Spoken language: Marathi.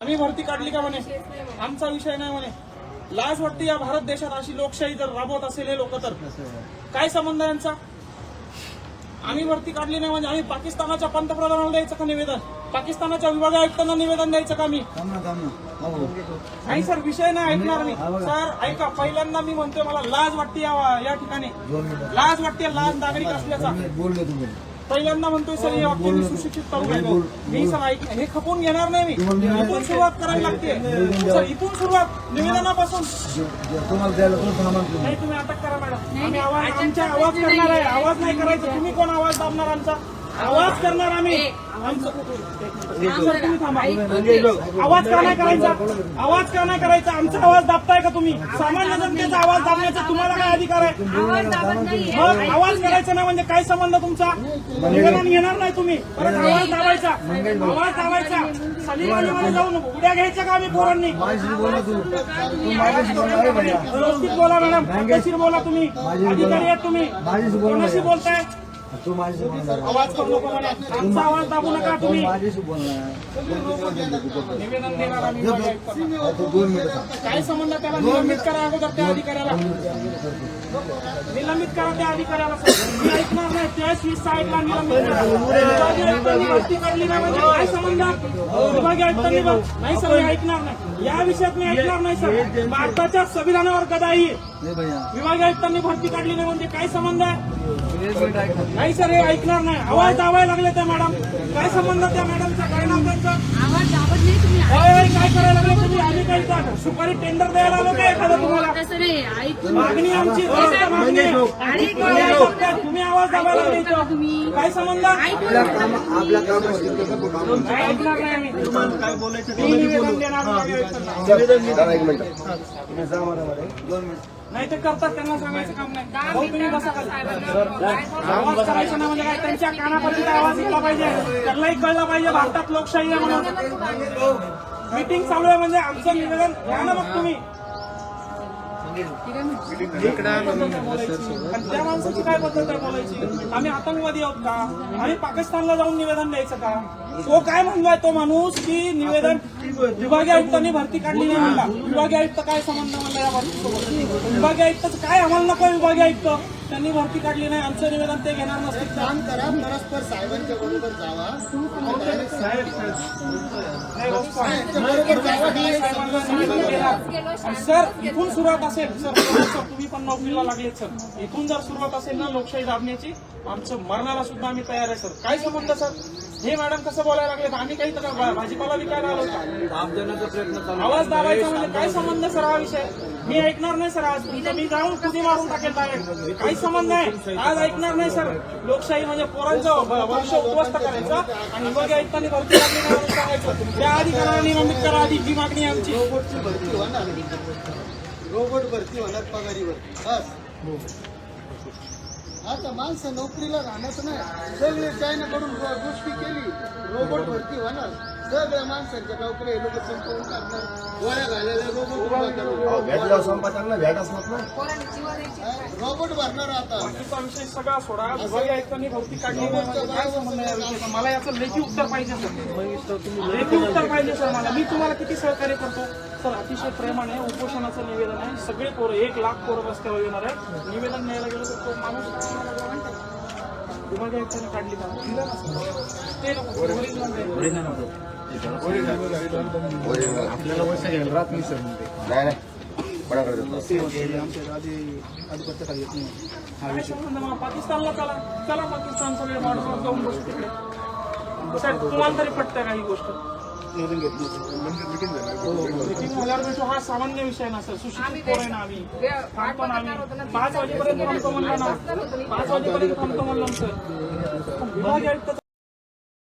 आम्ही भरती काढली का म्हणे? आमचा विषय नाही म्हणे. लाज वाटते या भारत देशात अशी लोकशाही जर राबवत असेल हे लोक तर. काय संबंध यांचा? आम्ही भरती काढली नाही म्हणजे आम्ही पाकिस्तानाच्या पंतप्रधानाला द्यायचं का निवेदन? पाकिस्तानाच्या विभाग आयुक्तांना निवेदन द्यायचं का मी? हो. नाही सर विषय नाही ऐकणार मी. सर ऐका. पहिल्यांदा मी म्हणतोय मला लाज वाटते या या ठिकाणी. लाज वाटते लाज नागरिक असल्याचा. पहिल्यांदा म्हणतोय सर हे वाक्य मी सुशिक्षित करून घेतो मी सर ऐक हे खपून घेणार नाही मी. इथून सुरुवात करावी लागते. सर इथून सुरुवात निवेदनापासून. तुम्हाला द्यायला नाही तुम्ही अटक करा मॅडम. आम्ही आवाज आवाज करणार आहे. आवाज नाही. करायचा. तुम्ही कोण आवाज दाबणार आमचा? आवाज करणार आम्ही. आवाज का नाही करायचा? आवाज का नाही करायचा? आमचा आवाज दाबताय का तुम्ही? सामान्य जनतेचा आवाज दाबण्याचा तुम्हाला काय अधिकार आहे? मग आवाज करायचा नाही म्हणजे काय संबंध तुमचा? निवेदन घेणार नाही तुम्ही. परत आवाज दाबायचा. आवाज दाबायचा. सलीमाने जाऊन उड्या घ्यायच्या का आम्ही पोरांनी? व्यवस्थित बोला मॅडम. बोला तुम्ही. अधिकारी आहेत तुम्ही. कोणाशी. बोलताय? तू माझ्याशी बोलणार. आवाज करू नको मला. आमचा आवाज दाबू नका तुम्ही. माझ्याशी बोलणार निवेदन देणार आम्ही विभागीय आयुक्तांना. तू दोन मिनिटं थांब. काय संबंध त्याला? निलंबित करा अगोदर त्या अधिकाऱ्याला. निलंबित करा त्या अधिकाऱ्याला. मी त्याच वीस विभागीय आयुक्तांनी भरती काढली म्हणजे काय संबंध? विभागीय आयुक्तांनी बघ नाही सर मी ऐकणार नाही. या विषयात मी ऐकणार नाही सर. भारताच्या संविधानावर गदाई आहे. विभागीय आयुक्तांनी भरती काढली नाही म्हणजे काय संबंध? आहे. नाही सर हे ऐकणार नाही. आवाज दाबायला लागले त्या मॅडम. काय संबंध त्या मॅडमचा? परिणाम त्यांचा? आवाज दाबत नाही तुम्ही. होय, होय, काय करायला लागले तुम्ही? आम्ही काय इथं सुपारी टेंडर द्यायला आलो का एखादं मागणी आमची स्पष्ट मागणी आहे. अरे तुम्ही काय? तुम्ही आवाज दाबायला लागले. इथं. काय संबंध? आपल्या काम काय ऐकणार नाही आम्ही मी निवेदन देणार विभागीय आयुक्तांना. दोन मिनिट. नाही ते करतात त्यांना सांगायचं काम नाही. भाऊ, तुम्ही बसा खाली. आवाज करायचा ना म्हणजे काय? त्यांच्या कानापर्यंत आवाज गेला पाहिजे. त्यांनाही कळलं पाहिजे. भारतात लोकशाही आहे म्हणून. मीटिंग चालू आहे म्हणजे आमचं निवेदन घ्या ना मग तुम्ही. आणि त्या माणसाची काय पद्धत आहे बोलायची आम्ही आतंकवादी आहोत का आम्ही पाकिस्तानला जाऊन निवेदन द्यायचं का तो काय म्हणलाय तो माणूस की निवेदन विभागीय आयुक्तांनी भरती काढली नाही म्हणला विभागीय आयुक्त काय संबंध म्हणला या भरतीसोबत विभागीय आयुक्ताचं काय आम्हाला नको विभागीय आयुक्त? त्यांनी भरती काढली नाही. आमचं निवेदन ते घेणार नसतील. तर काम करा परस्पर साहेबांच्या बरोबर जावा. सर इथून सुरुवात असेल. सर सर तुम्ही पण नोकरीला लागलेत सर. इथून जर सुरुवात असेल ना लोकशाही दाबण्याची आमचं मरणाला सुद्धा आम्ही तयार आहे सर. काय संबंध सर? हे मॅडम कसं बोलायला लागले? आम्ही काही भाजीपाला विकायला आलो का आवाज दाबायचा म्हणजे काय संबंध सर हा विषय? मी ऐकणार नाही सर आज. तुमचं मी जाऊन कुठे मारून टाकेल डायरेक्ट काही संबंध नाही आज ऐकणार नाही सर. लोकशाही म्हणजे पोरांचं भ- भविष्य उद्ध्वस्त करायचं आणि विभागीय आयुक्तांनी भरती म्हणून सांगायचं. त्या अधिकाऱ्याला निलंबित करा आधी जी मागणी आमची. रोबोटची भरती होणार. रोबोट भरती होणार पगारीवर बस. आता माणसं नोकरीला राहण्याचं नाही. सगळे चायनाकडून करून गोष्टी केली. रोबोट भरती होणार. सगळ्या माणसांच्या नोकऱ्या लोक संपवून टाकणार. गोळ्या घालायला रोबोट उभा करणार. भेटल्यावर संपादकांना भेट असणार ना हा, रोबोट भरणार आता. बाकीचा विषय सगळा सोडा. विभागीय आयुक्तांनी भरती काढली नाही म्हणजे काय संबंध या विषयाचा? मला याचं लेखी उत्तर पाहिजे सर. लेखी उत्तर पाहिजे सर मला. मी तुम्हाला किती सहकार्य करतो? सर अतिशय प्रेमाने उपोषणाचं निवेदन आहे. सगळे पोरं एक लाख पोरं रस्त्यावर येणार आहे निवेदन न्यायला गेलं तर तो माणूस विभागीय आयुक्तांनी काढली का दिलं ना सर. ते नको original द्या. पाकिस्तानला चला चला पाकिस्तान सगळे जाऊन बसू तिकडे साहेब तुम्हाला तरी पटतं का ही गोष्ट भेटू हा सामान्य विषय ना सर सुशिक्षित पोर आहे ना आम्ही थांबतो ना आम्ही पाच वाजेपर्यंत थांबतो म्हणलं ना पाच वाजेपर्यंत थांबतो म्हणलं सर आयुक्त